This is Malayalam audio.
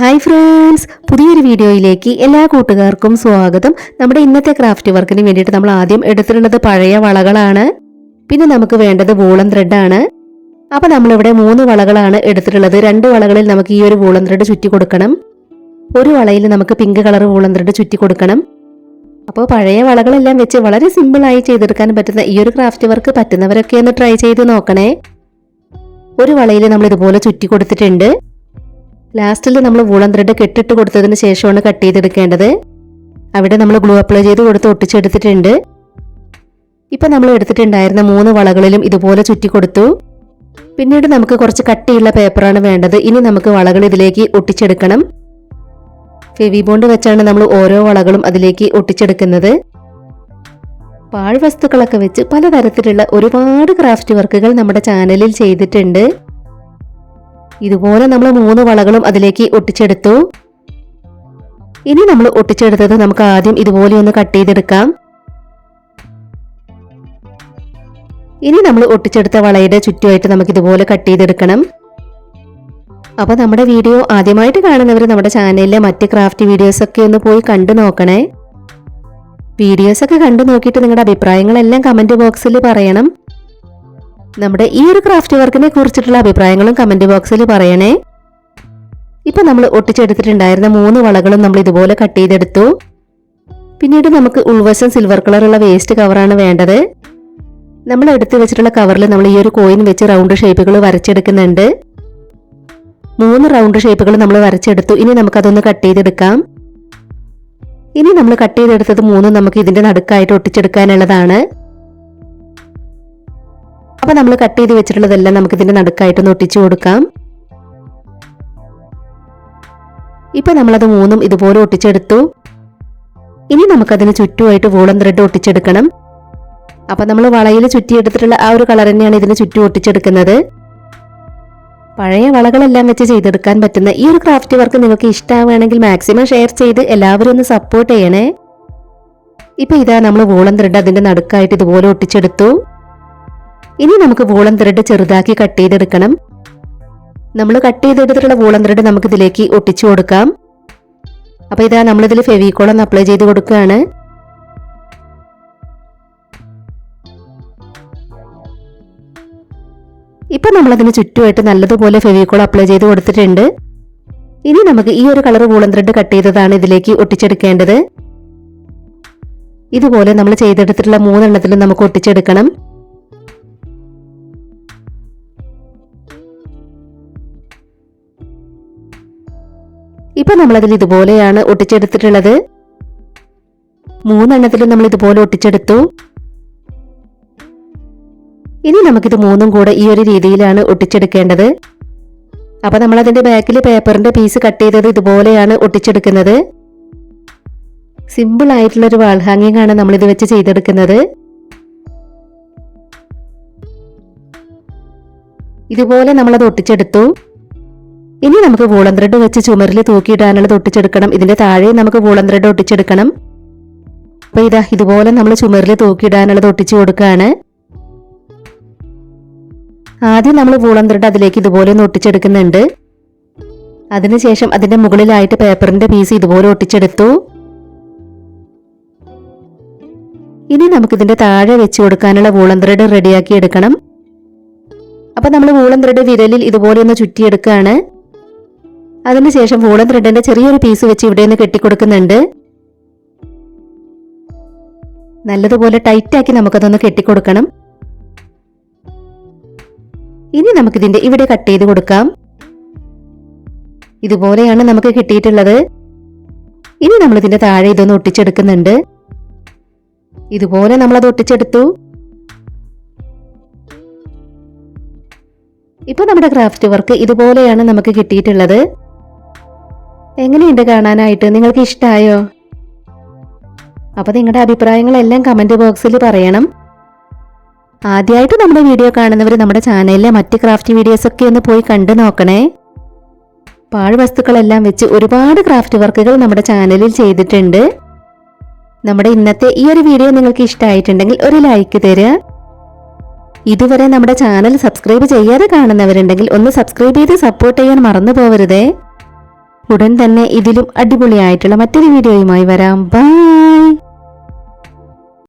Hi friends. പുതിയൊരു വീഡിയോയിലേക്ക് എല്ലാ കൂട്ടുകാർക്കും സ്വാഗതം. നമ്മുടെ ഇന്നത്തെ ക്രാഫ്റ്റ് വർക്കിന് വേണ്ടിയിട്ട് നമ്മൾ ആദ്യം എടുത്തിട്ടുള്ളത് പഴയ വളകളാണ്. പിന്നെ നമുക്ക് വേണ്ടത് വൂളൻ ത്രെഡാണ് അപ്പോൾ നമ്മളിവിടെ മൂന്ന് വളകളാണ് എടുത്തിട്ടുള്ളത്. രണ്ട് വളകളിൽ നമുക്ക് ഈ ഒരു വൂളൻ ത്രെഡ് ചുറ്റി കൊടുക്കണം. ഒരു വളയിൽ നമുക്ക് പിങ്ക് കളർ വൂളൻ ത്രെഡ് ചുറ്റി കൊടുക്കണം. അപ്പോൾ പഴയ വളകളെല്ലാം വെച്ച് വളരെ സിമ്പിളായി ചെയ്തെടുക്കാൻ പറ്റുന്ന ഈ ഒരു ക്രാഫ്റ്റ് വർക്ക് പറ്റുന്നവരൊക്കെ ഒന്ന് ട്രൈ ചെയ്ത് നോക്കണേ. ഒരു വളയിൽ നമ്മൾ ഇതുപോലെ ചുറ്റി കൊടുത്തിട്ടുണ്ട്. ലാസ്റ്റിൽ നമ്മൾ വൂളൻ ത്രെഡ് കെട്ടിട്ട് കൊടുത്തതിന് ശേഷമാണ് കട്ട് ചെയ്തെടുക്കേണ്ടത്. അവിടെ നമ്മൾ ഗ്ലൂ അപ്ലൈ ചെയ്ത് കൊടുത്ത് ഒട്ടിച്ചെടുത്തിട്ടുണ്ട്. ഇപ്പം നമ്മൾ എടുത്തിട്ടുണ്ടായിരുന്ന മൂന്ന് വളകളിലും ഇതുപോലെ ചുറ്റി കൊടുത്തു. പിന്നീട് നമുക്ക് കുറച്ച് കട്ടിയുള്ള പേപ്പറാണ് വേണ്ടത്. ഇനി നമുക്ക് വളകൾ ഇതിലേക്ക് ഒട്ടിച്ചെടുക്കണം. ഫെവി ബോണ്ട് വെച്ചാണ് നമ്മൾ ഓരോ വളകളും അതിലേക്ക് ഒട്ടിച്ചെടുക്കുന്നത്. പാഴ്വസ്തുക്കളൊക്കെ വെച്ച് പലതരത്തിലുള്ള ഒരുപാട് ക്രാഫ്റ്റ് വർക്കുകൾ നമ്മുടെ ചാനലിൽ ചെയ്തിട്ടുണ്ട്. ഇതുപോലെ നമ്മൾ മൂന്ന് വളകളും അതിലേക്ക് ഒട്ടിച്ചെടുത്തു. ഇനി നമ്മൾ ഒട്ടിച്ചെടുത്തത് നമുക്ക് ആദ്യം ഇതുപോലെ ഒന്ന് കട്ട് ചെയ്തെടുക്കാം. ഇനി നമ്മൾ ഒട്ടിച്ചെടുത്ത വളയുടെ ചുറ്റുമായിട്ട് നമുക്ക് ഇതുപോലെ കട്ട് ചെയ്തെടുക്കണം. അപ്പോൾ നമ്മുടെ വീഡിയോ ആദ്യമായിട്ട് കാണുന്നവർ നമ്മുടെ ചാനലിലെ മറ്റ് ക്രാഫ്റ്റ് വീഡിയോസൊക്കെ ഒന്ന് പോയി കണ്ടു നോക്കണേ. വീഡിയോസൊക്കെ കണ്ടു നോക്കിയിട്ട് നിങ്ങളുടെ അഭിപ്രായങ്ങളെല്ലാം കമന്റ് ബോക്സിൽ പറയണം. നമ്മുടെ ഈ ഒരു ക്രാഫ്റ്റ് വർക്കിനെ കുറിച്ചിട്ടുള്ള അഭിപ്രായങ്ങളും കമന്റ് ബോക്സിൽ പറയണേ. ഇപ്പൊ നമ്മൾ ഒട്ടിച്ചെടുത്തിട്ടുണ്ടായിരുന്ന മൂന്ന് വളകളും നമ്മൾ ഇതുപോലെ കട്ട് ചെയ്തെടുത്തു. പിന്നീട് നമുക്ക് ഉൾവശം സിൽവർ കളറുള്ള വേസ്റ്റ് കവറാണ് വേണ്ടത്. നമ്മൾ എടുത്തു വെച്ചിട്ടുള്ള കവറിൽ നമ്മൾ ഈ ഒരു കോയിൻ വെച്ച് റൗണ്ട് ഷേപ്പുകൾ വരച്ചെടുക്കുന്നുണ്ട്. മൂന്ന് റൗണ്ട് ഷേപ്പുകൾ നമ്മൾ വരച്ചെടുത്തു. ഇനി നമുക്കതൊന്ന് കട്ട് ചെയ്തെടുക്കാം. ഇനി നമ്മൾ കട്ട് ചെയ്തെടുത്തത് മൂന്ന് നമുക്ക് ഇതിന്റെ നടുക്കായിട്ട് ഒട്ടിച്ചെടുക്കാനുള്ളതാണ്. അപ്പൊ നമ്മൾ കട്ട് ചെയ്ത് വെച്ചിട്ടുള്ളതെല്ലാം നമുക്ക് ഇതിന്റെ നടുക്കായിട്ടൊന്ന് ഒട്ടിച്ചു കൊടുക്കാം. ഇപ്പൊ നമ്മളത് മൂന്നും ഇതുപോലെ ഒട്ടിച്ചെടുത്തു. ഇനി നമുക്കതിന് ചുറ്റുമായിട്ട് വോളം ത്രെഡ് ഒട്ടിച്ചെടുക്കണം. അപ്പൊ നമ്മൾ വളയിൽ ചുറ്റിയെടുത്തിട്ടുള്ള ആ ഒരു കളർ തന്നെയാണ് ഇതിന് ചുറ്റും ഒട്ടിച്ചെടുക്കുന്നത്. പഴയ വളകളെല്ലാം വെച്ച് ചെയ്തെടുക്കാൻ പറ്റുന്ന ഈ ഒരു ക്രാഫ്റ്റ് വർക്ക് നിങ്ങൾക്ക് ഇഷ്ടമാവുകയാണെങ്കിൽ മാക്സിമം ഷെയർ ചെയ്ത് എല്ലാവരും ഒന്ന് സപ്പോർട്ട് ചെയ്യണേ. ഇപ്പൊ ഇതാ നമ്മൾ വോളം ത്രെഡ് അതിന്റെ നടുക്കായിട്ട് ഇതുപോലെ ഒട്ടിച്ചെടുത്തു. ഇനി നമുക്ക് വൂളൻ ത്രെഡ് ചെറുതാക്കി കട്ട് ചെയ്തെടുക്കണം. നമ്മൾ കട്ട് ചെയ്തെടുത്തിട്ടുള്ള വൂളൻ ത്രെഡ് നമുക്ക് ഇതിലേക്ക് ഒട്ടിച്ചു കൊടുക്കാം. അപ്പോൾ ഇതാ നമ്മളിതിൽ ഫെവിക്കോൾ ഒന്ന് അപ്ലൈ ചെയ്ത് കൊടുക്കുകയാണ്. ഇപ്പൊ നമ്മളതിന് ചുറ്റുമായിട്ട് നല്ലതുപോലെ ഫെവിക്കോൾ അപ്ലൈ ചെയ്ത് കൊടുത്തിട്ടുണ്ട്. ഇനി നമുക്ക് ഈ ഒരു കളർ വൂളൻ ത്രെഡ് കട്ട് ചെയ്തതാണ് ഇതിലേക്ക് ഒട്ടിച്ചെടുക്കേണ്ടത്. ഇതുപോലെ നമ്മൾ ചെയ്തെടുത്തിട്ടുള്ള മൂന്നെണ്ണത്തിലും നമുക്ക് ഒട്ടിച്ചെടുക്കണം. ഇപ്പൊ നമ്മളതിൽ ഇതുപോലെയാണ് ഒട്ടിച്ചെടുത്തിട്ടുള്ളത്. മൂന്നെണ്ണത്തിലും നമ്മൾ ഇതുപോലെ ഒട്ടിച്ചെടുത്തു. ഇനി നമുക്കിത് മൂന്നും കൂടെ ഈ ഒരു രീതിയിലാണ് ഒട്ടിച്ചെടുക്കേണ്ടത്. അപ്പൊ നമ്മൾ അതിന്റെ ബാക്കിൽ പേപ്പറിന്റെ പീസ് കട്ട് ചെയ്തത് ഇതുപോലെയാണ് ഒട്ടിച്ചെടുക്കുന്നത്. സിമ്പിൾ ആയിട്ടുള്ള ഒരു വാൾ ഹാങ്ങിങ് ആണ് നമ്മൾ ഇത് വെച്ച് ചെയ്തെടുക്കുന്നത്. ഇതുപോലെ നമ്മളത് ഒട്ടിച്ചെടുത്തു. ഇനി നമുക്ക് വൂളൻ ത്രെഡ് വെച്ച് ചുമരിൽ തൂക്കിയിടാനുള്ളത് ഒട്ടിച്ചെടുക്കണം ഇതിന്റെ താഴെ നമുക്ക് വൂളൻ ത്രെഡ് ഒട്ടിച്ചെടുക്കണം. അപ്പൊ ഇതാ ഇതുപോലെ നമ്മൾ ചുമരിൽ തൂക്കിയിടാനുള്ളത് ഒട്ടിച്ചു കൊടുക്കുകയാണ് ആദ്യം നമ്മൾ വൂളൻ ത്രെഡ് അതിലേക്ക് ഇതുപോലെ ഒന്ന് ഒട്ടിച്ചെടുക്കുന്നുണ്ട്. അതിനുശേഷം അതിന്റെ മുകളിലായിട്ട് പേപ്പറിന്റെ പീസ് ഇതുപോലെ ഒട്ടിച്ചെടുത്തു. ഇനി നമുക്ക് ഇതിന്റെ താഴെ വെച്ച് കൊടുക്കാനുള്ള വൂളൻ ത്രെഡ് റെഡിയാക്കി എടുക്കണം. അപ്പൊ നമ്മൾ വൂളൻ ത്രെഡ് വിരലിൽ ഇതുപോലെ ഒന്ന് ചുറ്റിയെടുക്കുകയാണ് അതിനുശേഷം വൂളൻ ത്രെഡിന്റെ ചെറിയൊരു പീസ് വെച്ച് ഇവിടെ നിന്ന് കെട്ടിക്കൊടുക്കുന്നുണ്ട്. നല്ലതുപോലെ ടൈറ്റാക്കി നമുക്കതൊന്ന് കെട്ടിക്കൊടുക്കണം. ഇനി നമുക്കിതിന്റെ ഇവിടെ കട്ട് ചെയ്ത് കൊടുക്കാം. ഇതുപോലെയാണ് നമുക്ക് കിട്ടിയിട്ടുള്ളത്. ഇനി നമ്മൾ ഇതിന്റെ താഴെ ഇതൊന്ന് ഒട്ടിച്ചെടുക്കുന്നുണ്ട്. ഇതുപോലെ നമ്മൾ അത് ഒട്ടിച്ചെടുത്തു. ഇപ്പൊ നമ്മുടെ ക്രാഫ്റ്റ് വർക്ക് ഇതുപോലെയാണ് നമുക്ക് കിട്ടിയിട്ടുള്ളത്. എങ്ങനെയുണ്ട് കാണാനായിട്ട്? നിങ്ങൾക്ക് ഇഷ്ടമായോ അപ്പോൾ നിങ്ങളുടെ അഭിപ്രായങ്ങളെല്ലാം കമന്റ് ബോക്സിൽ പറയണം. ആദ്യമായിട്ട് നമ്മുടെ വീഡിയോ കാണുന്നവർ നമ്മുടെ ചാനലിലെ മറ്റ് ക്രാഫ്റ്റ് വീഡിയോസ് ഒക്കെ ഒന്ന് പോയി കണ്ടു നോക്കണേ. പാഴ്വസ്തുക്കളെല്ലാം വെച്ച് ഒരുപാട് ക്രാഫ്റ്റ് വർക്കുകൾ നമ്മുടെ ചാനലിൽ ചെയ്തിട്ടുണ്ട്. നമ്മുടെ ഇന്നത്തെ ഈ ഒരു വീഡിയോ നിങ്ങൾക്ക് ഇഷ്ടമായിട്ടുണ്ടെങ്കിൽ ഒരു ലൈക്ക് തരിക ഇതുവരെ നമ്മുടെ ചാനൽ സബ്സ്ക്രൈബ് ചെയ്യാതെ കാണുന്നവരുണ്ടെങ്കിൽ ഒന്ന് സബ്സ്ക്രൈബ് ചെയ്ത് സപ്പോർട്ട് ചെയ്യാൻ മറന്നു പോവരുതേ. ഉടൻ തന്നെ ഇതിലും അടിപൊളിയായിട്ടുള്ള മറ്റൊരു വീഡിയോയുമായി വരാം. ബൈ